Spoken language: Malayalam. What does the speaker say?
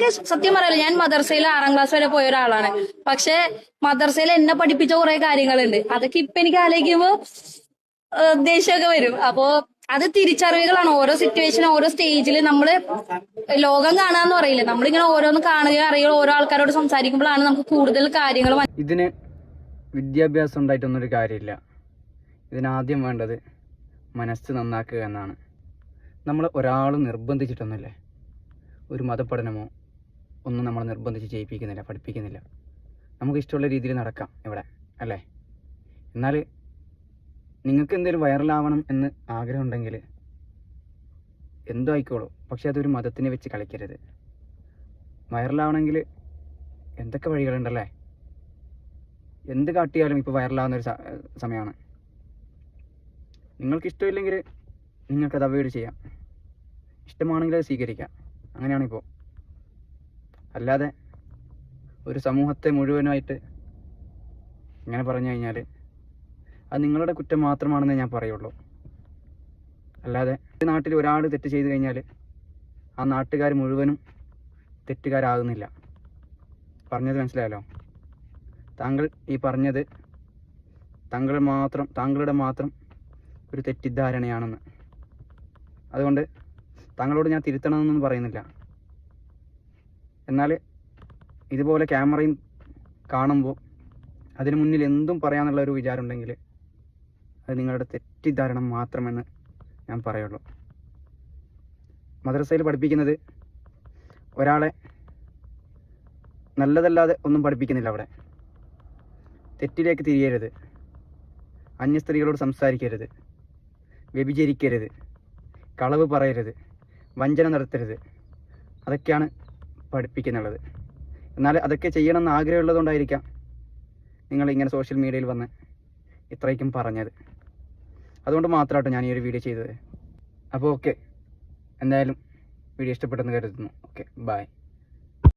ഞാനൊക്കെ സത്യം പറയാലോ ഞാൻ മദർസയിൽ ആറാം ക്ലാസ് വരെ പോയ ഒരാളാണ്. പക്ഷെ മദർസയിൽ എന്നെ പഠിപ്പിച്ച കുറെ കാര്യങ്ങളുണ്ട്. അതൊക്കെ ഇപ്പൊ എനിക്ക് ആലോചിക്കുമ്പോ ദേഷ്യമൊക്കെ വരും. അപ്പോ അത് തിരിച്ചറിവുകളാണ്. ഓരോ സിറ്റുവേഷൻ ഓരോ സ്റ്റേജിൽ നമ്മൾ ലോകം കാണാന്ന് പറയില്ല? നമ്മളിങ്ങനെ ഓരോന്ന് കാണുകയോ അറിയുകയോ ഓരോ ആൾക്കാരോട് സംസാരിക്കുമ്പോഴാണ് നമുക്ക് കൂടുതൽ കാര്യങ്ങൾ ഇതിന് വിദ്യാഭ്യാസം ഉണ്ടായിട്ടൊന്നും ഒരു കാര്യമില്ല. ഇതിനാദ്യം വേണ്ടത് മനസ്സ് നന്നാക്കുക എന്നാണ്. നമ്മൾ ഒരാൾ നിർബന്ധിച്ചിട്ടൊന്നുമില്ലേ? ഒരു മതപഠനമോ ഒന്നും നമ്മൾ നിർബന്ധിച്ച് ചെയ്യിപ്പിക്കുന്നില്ല പഠിപ്പിക്കുന്നില്ല. നമുക്ക് ഇഷ്ടമുള്ള രീതിയിൽ നടക്കാം ഇവിടെ അല്ലേ? എന്നാൽ നിങ്ങൾക്ക് എന്തെങ്കിലും വൈറലാവണം എന്ന് ആഗ്രഹമുണ്ടെങ്കിൽ എന്തോ ആയിക്കോളൂ പക്ഷെ അതൊരു മതത്തിനെ വെച്ച് കളിക്കരുത്. വൈറലാവണമെങ്കിൽ എന്തൊക്കെ വഴികളുണ്ടല്ലേ? എന്ത് കാട്ടിയാലും ഇപ്പോൾ വൈറലാവുന്ന ഒരു സമയമാണ്. നിങ്ങൾക്ക് ഇഷ്ടമില്ലെങ്കിൽ നിങ്ങൾക്കത് അവോയ്ഡ് ചെയ്യാം. ഇഷ്ടമാണെങ്കിൽ അത് സ്വീകരിക്കാം. അങ്ങനെയാണിപ്പോൾ. അല്ലാതെ ഒരു സമൂഹത്തെ മുഴുവനായിട്ട് ഇങ്ങനെ പറഞ്ഞു കഴിഞ്ഞാൽ അത് നിങ്ങളുടെ കുറ്റം മാത്രമാണെന്നേ ഞാൻ പറയുള്ളൂ. അല്ലാതെ നാട്ടിൽ ഒരാൾ തെറ്റ് ചെയ്തു കഴിഞ്ഞാൽ ആ നാട്ടുകാർ മുഴുവനും തെറ്റുകാരാകുന്നില്ല. പറഞ്ഞത് മനസ്സിലായല്ലോ? താങ്കൾ ഈ പറഞ്ഞത് താങ്കൾ മാത്രം താങ്കളുടെ മാത്രം ഒരു തെറ്റിദ്ധാരണയാണെന്ന്. അതുകൊണ്ട് താങ്കളോട് ഞാൻ തിരുത്തണമെന്നൊന്നും പറയുന്നില്ല. എന്നാൽ ഇതുപോലെ ക്യാമറയും കാണുമ്പോൾ അതിന് മുന്നിൽ എന്തും പറയാമെന്നുള്ള ഒരു വിചാരം അത് നിങ്ങളുടെ തെറ്റിദ്ധാരണ മാത്രമെന്ന് ഞാൻ പറയുള്ളൂ. മദ്രസയിൽ പഠിപ്പിക്കുന്നത് ഒരാളെ നല്ലതല്ലാതെ ഒന്നും പഠിപ്പിക്കുന്നില്ല അവിടെ. തെറ്റിലേക്ക് തിരിയരുത്. അന്യ സ്ത്രീകളോട് സംസാരിക്കരുത്. വ്യഭിചരിക്കരുത്. കളവ് പറയരുത്. വഞ്ചന നടത്തരുത്. അതൊക്കെയാണ് പഠിപ്പിക്കുന്നുള്ളത്. എന്നാൽ അതൊക്കെ ചെയ്യണമെന്ന് ആഗ്രഹമുള്ളതുകൊണ്ടായിരിക്കാം നിങ്ങൾ ഇങ്ങനെ സോഷ്യൽ മീഡിയയിൽ വന്ന് ഇത്രയ്ക്കും പറഞ്ഞത്. അതുകൊണ്ട് മാത്രമാട്ടോ ഞാൻ ഈ ഒരു വീഡിയോ ചെയ്തത്. അപ്പോൾ ഓക്കെ എന്തായാലും വീഡിയോ ഇഷ്ടപ്പെട്ടെന്ന് കരുതുന്നു. Okay bye